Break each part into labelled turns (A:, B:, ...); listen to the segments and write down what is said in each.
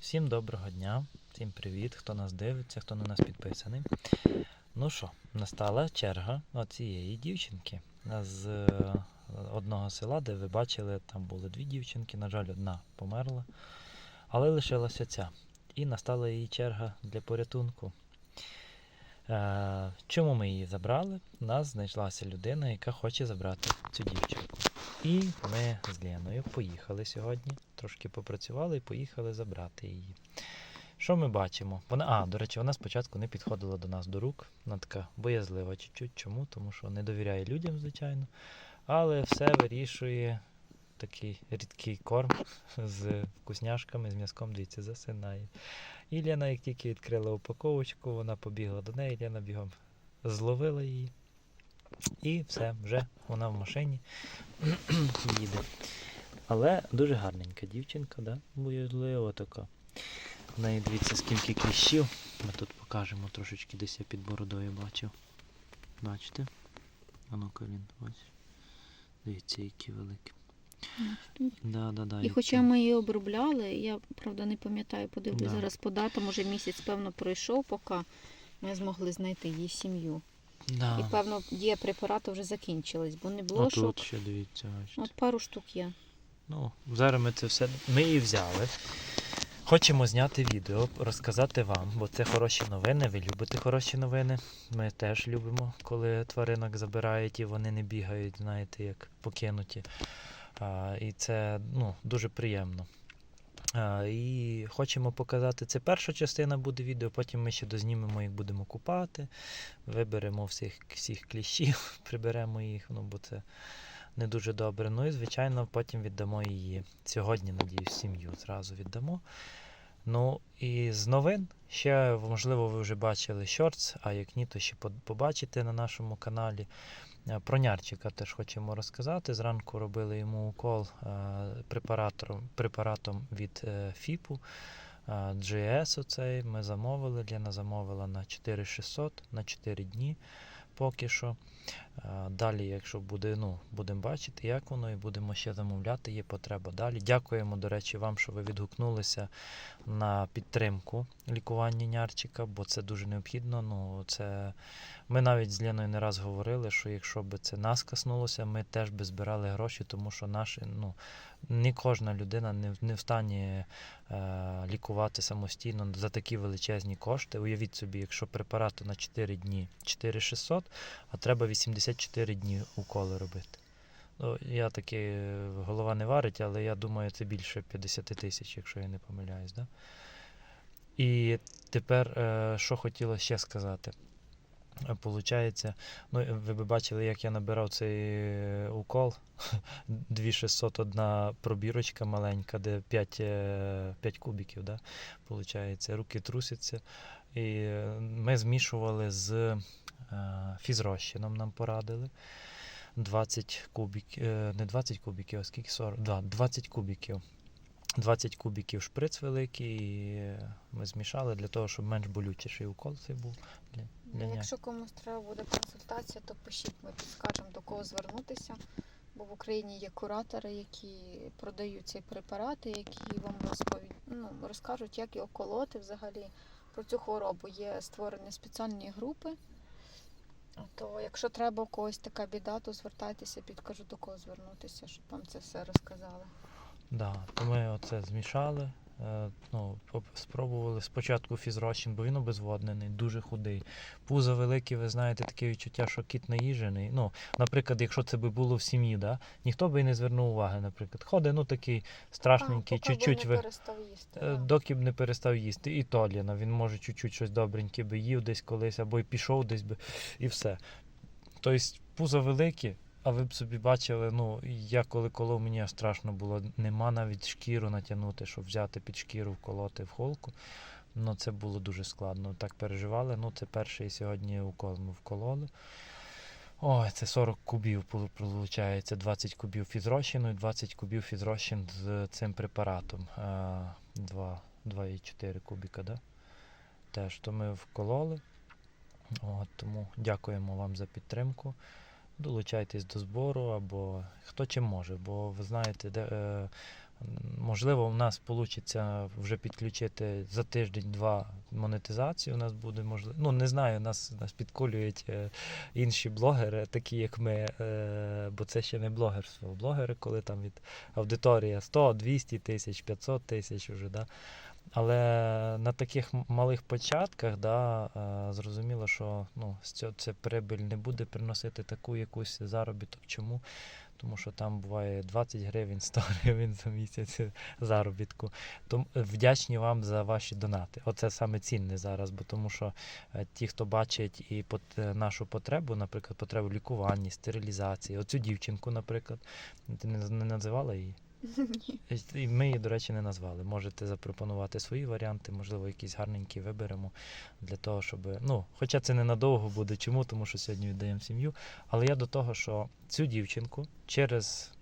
A: Всім доброго дня, всім привіт, хто нас дивиться, хто на нас підписаний. Ну що, настала черга оцієї дівчинки з е, одного села, де ви бачили, там були дві дівчинки, на жаль, одна померла, але лишилася ця. І настала її черга для порятунку. Е, чому ми її забрали? У нас знайшлася людина, яка хоче забрати цю дівчинку. І ми з Леною поїхали сьогодні, трошки попрацювали і поїхали забрати її. Що ми бачимо? Вона, а, до речі, вона спочатку не підходила до нас до рук. Вона така боязлива чуть-чуть. Чому? Тому що не довіряє людям, звичайно. Але все вирішує такий рідкий корм з вкусняшками, з м'язком, дивіться, засинає. І Лена, як тільки відкрила упаковочку, вона побігла до неї, Лена бігом зловила її. І все, вже вона в машині їде. Але дуже гарненька дівчинка, да? боязлива така. В неї дивіться, скільки кліщів. Ми тут покажемо трошечки десь я під бородою бачив. Бачите? А ну-ка він, ось. Дивіться, які великі. Да, да, да,
B: І
A: які.
B: хоча ми її обробляли, я правда не пам'ятаю, подивлюсь
A: Да.
B: зараз по датам, уже місяць, певно, пройшов, поки ми змогли знайти її сім'ю.
A: да.
B: І певно, дія препарату вже закінчилась, бо не було
A: Отут
B: шок.
A: ще дивіться, бачите.
B: От пару штук є.
A: Ну, зараз ми це все. Ми її взяли. Хочемо зняти відео, розказати вам, бо це хороші новини. Ви любите хороші новини. Ми теж любимо, коли тваринок забирають і вони не бігають, знаєте, як покинуті. А, і це ну, дуже приємно. А, і хочемо показати, це перша частина буде відео, потім ми ще дознімемо, як будемо купати, виберемо всіх, всіх кліщів, приберемо їх, ну, бо це не дуже добре. Ну і, звичайно, потім віддамо її. Сьогодні, надіюсь, сім'ю зразу віддамо. Ну і з новин ще, можливо, ви вже бачили шортс, а як ні, то ще побачите на нашому каналі. Е, Про нярчика теж хочемо розказати. Зранку робили йому укол е, препаратором, препаратом від е, ФІПу. GS оцей ми замовили. Лена замовила на 4600 на 4 дні поки що. Далі, якщо буде, ну, будемо бачити, як воно, і будемо ще замовляти, є потреба далі. Дякуємо, до речі, вам, що ви відгукнулися на підтримку лікування нярчика, бо це дуже необхідно. Ну, це... Ми навіть з Леною не раз говорили, що якщо б це нас коснулося, ми теж би збирали гроші, тому що наші, ну, не кожна людина не, не в стані е, лікувати самостійно за такі величезні кошти. Уявіть собі, якщо препарату на 4 дні 4600, а треба 84 дні уколи робити. Ну, я таки е, голова не варить, але я думаю, це більше 50 тисяч, якщо я не помиляюсь. Да? І тепер, е, що хотіла ще сказати. Получається, ну, е, ви б бачили, як я набирав цей укол. 2600 пробірочка маленька, де 5, 5 кубиків, да? Получається, руки трусяться. І ми змішували з фізрозчином, нам порадили. 20 кубиків, не 20 кубиків, а скільки 40? Да, 20 кубиків. 20 кубиків шприц великий, е, ми змішали для того, щоб менш болючіший укол цей був. Для, для
B: Якщо комусь треба буде консультація, то пишіть, ми підскажемо до кого звернутися. Бо в Україні є куратори, які продають цей препарат, і які вам розповідь... ну, розкажуть, як його колоти взагалі про цю хворобу. Є створені спеціальні групи. То якщо треба у когось така біда, то звертайтеся, підкажу до кого звернутися, щоб вам це все розказали.
A: Да, то ми оце змішали. Е, Ну, спробували спочатку фізрозчин, бо він обезводнений, дуже худий. Пузо велике, ви знаєте, таке відчуття, що кіт наїжений. Ну, наприклад, якщо це би було в сім'ї, да, ніхто би і не звернув уваги, наприклад. Ходить, ну такий страшненький, чуть-чуть
B: ви їсти.
A: Е,
B: да.
A: Доки б не перестав їсти. І то Ліна, він може чуть-чуть щось добреньке би їв десь колись, або й пішов десь би, і все. Тобто пузо велике, а ви б собі бачили, ну, я коли колов, мені страшно було, нема навіть шкіру натягнути, щоб взяти під шкіру, вколоти в холку. Ну, це було дуже складно. Так переживали. Ну, це перший сьогодні укол ми вкололи. Ой, це 40 кубів виходить, 20 кубів фізрозчину і 20 кубів фізрозчин з цим препаратом. Е, 2,4 кубіка, да? Теж то ми вкололи. От, тому дякуємо вам за підтримку. Долучайтесь до збору або хто чим може, бо ви знаєте, де, е, Можливо, у нас вийде вже підключити за тиждень-два монетизацію. У нас буде можливо. Ну не знаю, нас, нас підколюють е, інші блогери, такі як ми, е, бо це ще не блогерство. Блогери, коли там від аудиторія 100, 200 тисяч, 500 тисяч уже, да. Але на таких малих початках, да, е, зрозуміло, що ну, це прибиль не буде приносити таку якусь заробіток. Чому? Тому що там буває 20 гривень, 100 гривень за місяць заробітку. Тому вдячні вам за ваші донати. Оце саме цінне зараз, бо тому що е, ті, хто бачить і пот- е, нашу потребу, наприклад, потребу в лікуванні, стерилізації, оцю дівчинку, наприклад, ти не називала її? І ми її, до речі, не назвали. Можете запропонувати свої варіанти, можливо, якісь гарненькі виберемо для того, щоб. Ну, хоча це ненадовго буде. Чому? Тому що сьогодні віддаємо сім'ю. Але я до того, що цю дівчинку через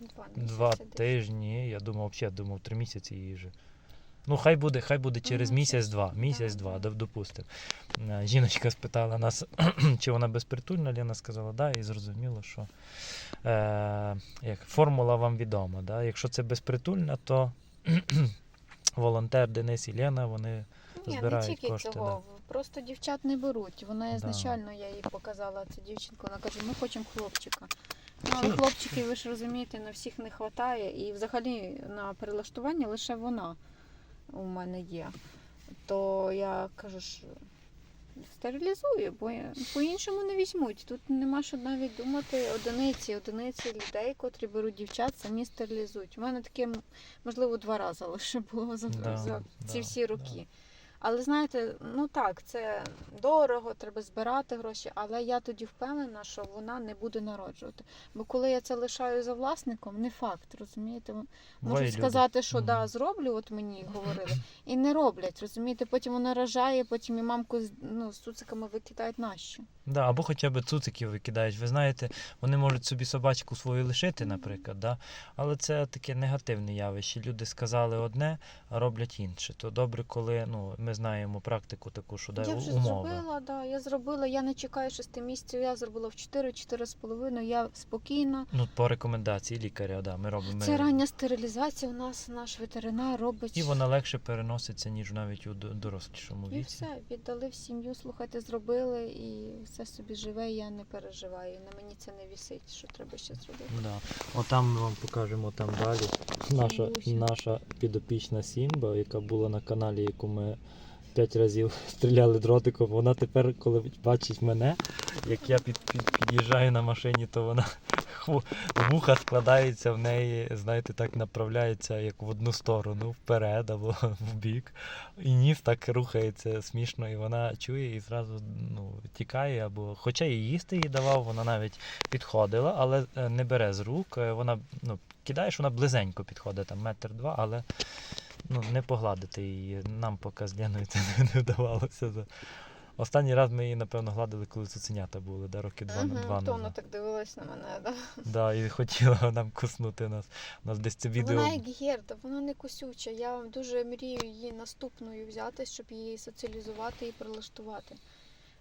B: Два,
A: два тижні, я думав, взагалі думав, три місяці її вже. Ну, хай буде, хай буде через місяць-два. Місяць-два,
B: да.
A: доп- допустимо. Е, Жіночка спитала нас, чи вона безпритульна. Лена сказала, да, і зрозуміло, що е, як, формула вам відома. Да? Якщо це безпритульна, то волонтер Денис і Лена, вони
B: Ні, не тільки
A: кошти,
B: цього. Просто дівчат не беруть. Вона
A: Да.
B: я їй показала цю дівчинку. Вона каже, ми хочемо хлопчика. Ну, але хлопчиків, ви ж розумієте, на всіх не вистачає. І взагалі на перелаштування лише вона у мене є. То я кажу, що стерилізую, бо по-іншому не візьмуть. Тут нема що навіть думати одиниці, одиниці людей, котрі беруть дівчат, самі стерилізують. У мене таке, можливо, два рази лише було за,
A: Да,
B: за ці
A: да,
B: всі
A: да.
B: Але знаєте, ну так, це дорого, треба збирати гроші, але я тоді впевнена, що вона не буде народжувати. Бо коли я це лишаю за власником, не факт, розумієте? Можуть сказати, що да, зроблю, от мені говорили, і не роблять, розумієте? Потім вона рожає, потім і мамку з- ну, з цуциками викидають нащо.
A: Да, або хоча б цуциків викидають. Ви знаєте, вони можуть собі собачку свою лишити, наприклад, да? але це таке негативне явище. Люди сказали одне, а роблять інше. То добре, коли ну, ми знаємо практику таку, що да,
B: я вже
A: умови.
B: зробила, да, я зробила, я не чекаю шести місяців, я зробила в 4 з половиною, я спокійна.
A: Ну, по рекомендації лікаря, да, ми робимо.
B: Це рання стерилізація у нас наш ветеринар робить.
A: І вона легше переноситься, ніж навіть у до- дорослішому
B: І все, віддали в сім'ю, слухайте, зробили, і все собі живе, я не переживаю. На мені це не вісить, що треба ще зробити.
A: Да. Отам ми вам покажемо там далі. Наша, наша підопічна Сімба, яка була на каналі, яку ми п'ять разів стріляли дротиком. Вона тепер, коли бачить мене, як я під, під, під'їжджаю на машині, то вона вуха складається в неї, знаєте, так направляється як в одну сторону, вперед або в бік. І ніс так рухається смішно, і вона чує і зразу ну, тікає. Або, хоча і їсти їй давав, вона навіть підходила, але е, не бере з рук. Е, Вона ну, кидаєш, вона близенько підходить, там метр два, але ну, не погладити її. Нам поки з Леною це не, вдавалося. Останній раз ми її, напевно, гладили, коли цуценята були, да, роки два,
B: Мгм,
A: два
B: то вона так дивилась на мене. Да?
A: Да, і хотіла нам куснути нас. У нас десь це відео.
B: Вона як герда, вона не косюча. Я дуже мрію її наступною взяти, щоб її соціалізувати і прилаштувати.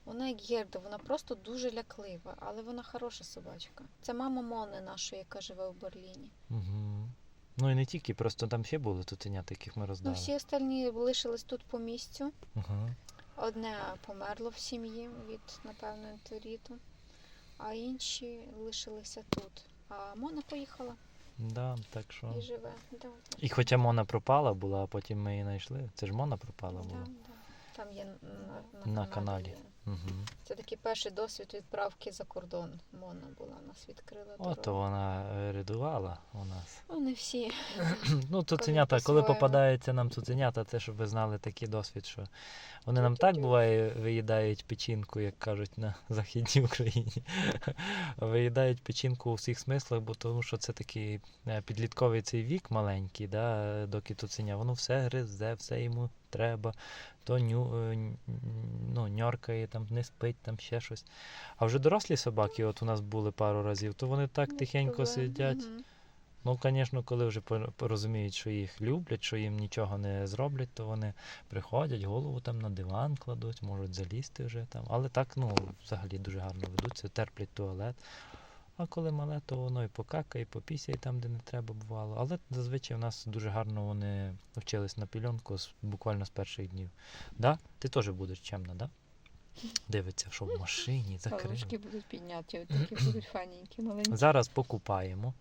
B: Вона як герда, вона просто дуже ляклива, але вона хороша собачка. Це мама Мони нашої, яка живе в Берліні.
A: Угу. Ну і не тільки, просто там ще були цуценята, яких ми
B: Ну,
A: роздали.
B: всі остальні лишились тут по місцю.
A: Угу.
B: Одне померло в сім'ї від, напевно, ентеріту, а інші лишилися тут. А Мона поїхала
A: Да, так що.
B: і живе. Да,
A: І хоча Мона пропала була, а потім ми її знайшли. Це ж Мона пропала
B: да,
A: була.
B: да. Там є на, на,
A: На каналі.
B: є.
A: Угу.
B: Це такий перший досвід відправки за кордон. Мона була, нас відкрила
A: Ото
B: дорогу.
A: вона е, рядувала у нас.
B: Ну, не всі.
A: Ну, цуценята, коли
B: по-своєму.
A: попадається нам цуценята, це щоб ви знали такий досвід, що вони нам так буває виїдають печінку, як кажуть на Західній Україні. Виїдають печінку у всіх смислах, бо тому що це такий е, підлітковий цей вік маленький, да, доки цуценя, воно все гризе, все йому треба, то ню, е, ну, ньоркає, там, не спить, там ще щось. А вже дорослі собаки, от у нас були пару разів, то вони так
B: Ну,
A: тихенько сидять. Ну, звісно, коли вже порозуміють, що їх люблять, що їм нічого не зроблять, то вони приходять, голову там на диван кладуть, можуть залізти вже там. Але так, ну, взагалі дуже гарно ведуться, терплять туалет. А коли мале, то воно і покакає, і попісяє там, де не треба бувало. Але зазвичай в нас дуже гарно вони навчились на пільонку буквально з перших днів. Да? Ти теж будеш чемна, да? Дивиться, що в машині закрили.
B: Ручки будуть підняті, от такі будуть фаненькі, маленькі.
A: Зараз покупаємо,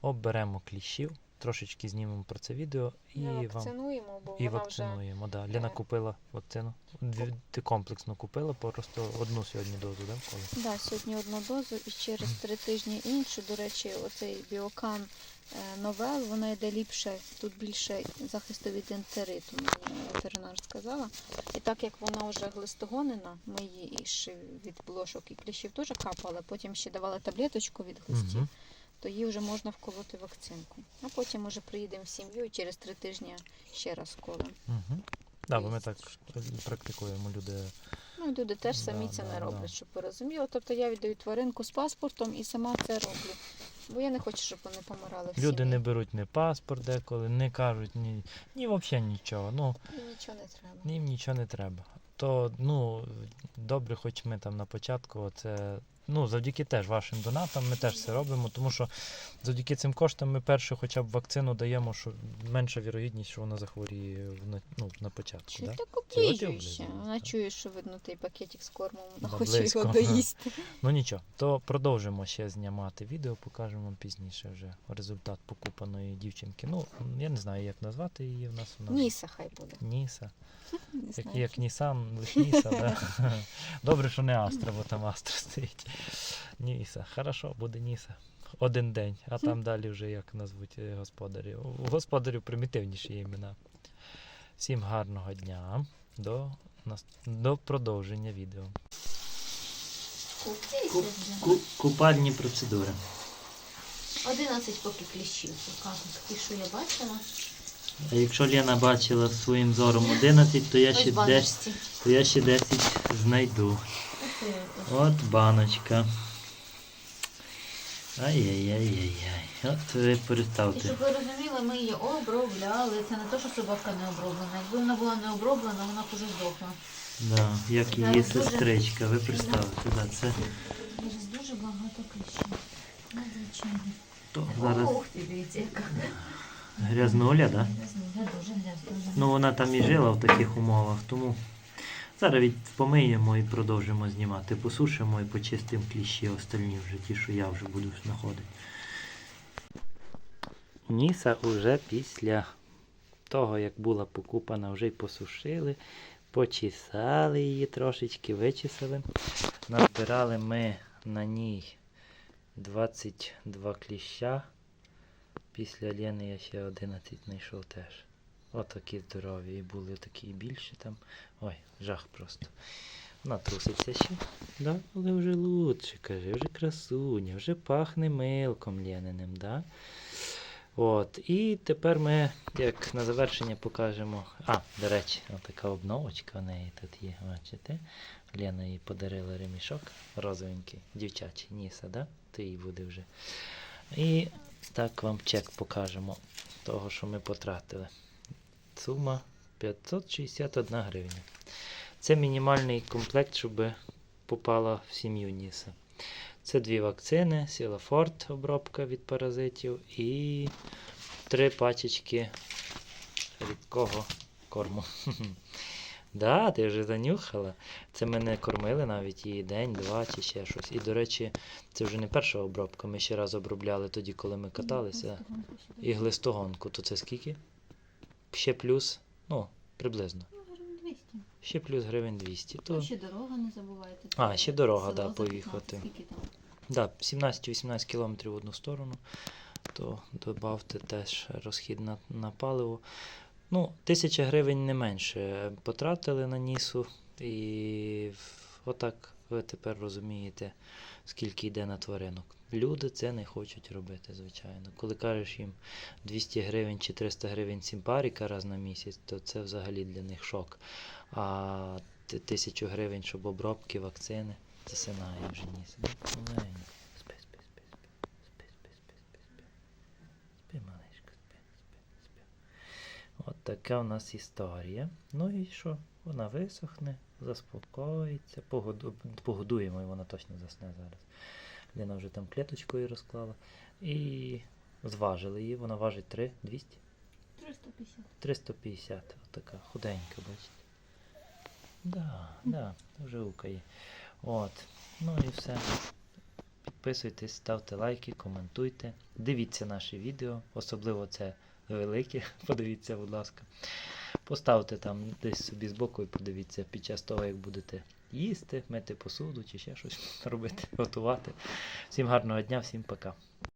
A: оберемо кліщів, трошечки знімемо про це відео і
B: Ми
A: вам
B: вакцинуємо, бо
A: і
B: вона вже
A: вакцинуємо. Да. Лена
B: е,
A: купила вакцину. Дві, ти комплексно купила, просто одну сьогодні дозу, да, коли?
B: Да, сьогодні одну дозу і через три тижні іншу. До речі, оцей біокан е, новел, вона йде ліпше, тут більше захисту від ентериту, мені ветеринар сказала. І так як вона вже глистогонена, ми її ще від блошок і кліщів теж капали, потім ще давали таблеточку від глистів,
A: Мгм.
B: То їй вже можна вколоти вакцинку. А потім уже приїдемо в сім'ю і через три тижні ще раз колем.
A: Угу. Да, бо ми так практикуємо люди.
B: Ну, люди теж самі
A: Да,
B: це
A: да,
B: не
A: да.
B: роблять, щоб ви розуміли. Тобто я віддаю тваринку з паспортом і сама це роблю. Бо я не хочу, щоб вони помирали в
A: Люди
B: сім'ї.
A: не беруть ні паспорт деколи, не кажуть ні, ні взагалі нічого. Ну,
B: І нічого не треба.
A: їм нічого не треба. То ну, добре, хоч ми там на початку, це. Ну, завдяки теж вашим донатам ми теж це робимо, тому що завдяки цим коштам ми перше хоча б вакцину даємо, що менша вірогідність, що вона захворіє на, ну, на початку.
B: Чи
A: Да?
B: так
A: облизується.
B: Вона чує, що видно той пакетик з кормом, вона хоче
A: близько.
B: його доїсти.
A: Ну нічого, то продовжимо ще знімати відео, покажемо вам пізніше вже результат покупаної дівчинки. Ну, я не знаю, як назвати її в нас. У нас
B: Ніса хай буде.
A: Ніса. Як, як Нісан, лиш Ніса, да? Добре, що не Астра, бо там Астра стоїть. Ніса. Хорошо, буде Ніса. Один день, а там далі вже як назвуть е, господарів. У господарів примітивніші імена. Всім гарного дня. До, до продовження відео. купальні процедури.
B: 11 поки кліщів показують, ті, що я бачила.
A: А якщо Лена бачила своїм зором 11, то я ще 10, то я ще 10 знайду. От баночка. Ай-яй-яй-яй-яй. От ви
C: І
A: представте.
C: щоб ви розуміли, ми її обробляли. Це не те, що собака не оброблена. Якби вона була не оброблена, вона б уже здохла.
A: Да, як її
C: Зараз дуже-
A: сестричка, ви представте, да, це
C: Зараз дуже багато кліщів. Надзвичайно.
A: то зараз
C: Ух ти, дивіться, яка.
A: грязнуля, да?
C: Грязно, дуже грязно.
A: Ну вона там і жила в таких умовах, тому зараз від помиємо і продовжимо знімати. Посушимо і почистимо кліщі остальні вже ті, що я вже буду знаходити. Ніса вже після того, як була покупана, вже й посушили, почесали її трошечки, вичесали. Назбирали ми на ній 22 кліща. Після Лєни я ще 11 знайшов теж. Отакі здорові. І були такі і більші там. Ой, жах просто. Вона труситься ще. Да? Але вже лучше, каже, вже красуня, вже пахне милком Лениним, да? От. І тепер ми, як на завершення, покажемо. А, до речі, така обновочка в неї тут є. Бачите? Лена їй подарила ремішок розовенький, дівчачий, Ніса, да? То їй буде вже. І так вам чек покажемо того, що ми потратили. Сума 561 гривня. Це мінімальний комплект, щоб попала в сім'ю Ніса. Це дві вакцини, Сілафорт, обробка від паразитів і три пачечки рідкого корму. Да, ти вже занюхала. Це ми не кормили навіть її день, два чи ще щось. І, до речі, це вже не перша обробка. Ми ще раз обробляли тоді, коли ми каталися. І глистогонку, то це скільки? Ще плюс, ну, приблизно.
C: Ну, гривень 200.
A: Ще плюс гривень 200. То,
C: Ну, ще дорога, не забувайте.
A: А, ще дорога,
C: Село
A: да, поїхати.
C: Скільки там?
A: да, 17-18 кілометрів в одну сторону, то додавте теж розхід на, на паливо. Ну, тисяча гривень не менше потратили на нісу, і отак ви тепер розумієте, скільки йде на тваринок. Люди це не хочуть робити, звичайно. Коли кажеш їм 200 гривень чи 300 гривень сімпаріка раз на місяць, то це взагалі для них шок. А тисячу гривень, щоб обробки, вакцини, засинає вже ніс. Спи, спи, спи, спи, спи, спи, спи, спи, спи. Спи, малишка, спи, спи, спи. От така у нас історія. Ну і що? Вона висохне, заспокоїться, погоду... погодуємо, і вона точно засне зараз. Ліна вже там клеточкою розклала. І зважили її. Вона важить 3, 200?
C: 350.
A: 350. Отака худенька, бачите. Да, да, вже укає. От. Ну і все. Підписуйтесь, ставте лайки, коментуйте. Дивіться наші відео, особливо це велике. Подивіться, будь ласка. Поставте там десь собі збоку і подивіться під час того, як будете їсти, мити посуду чи ще щось робити, готувати. Всім гарного дня, всім пока.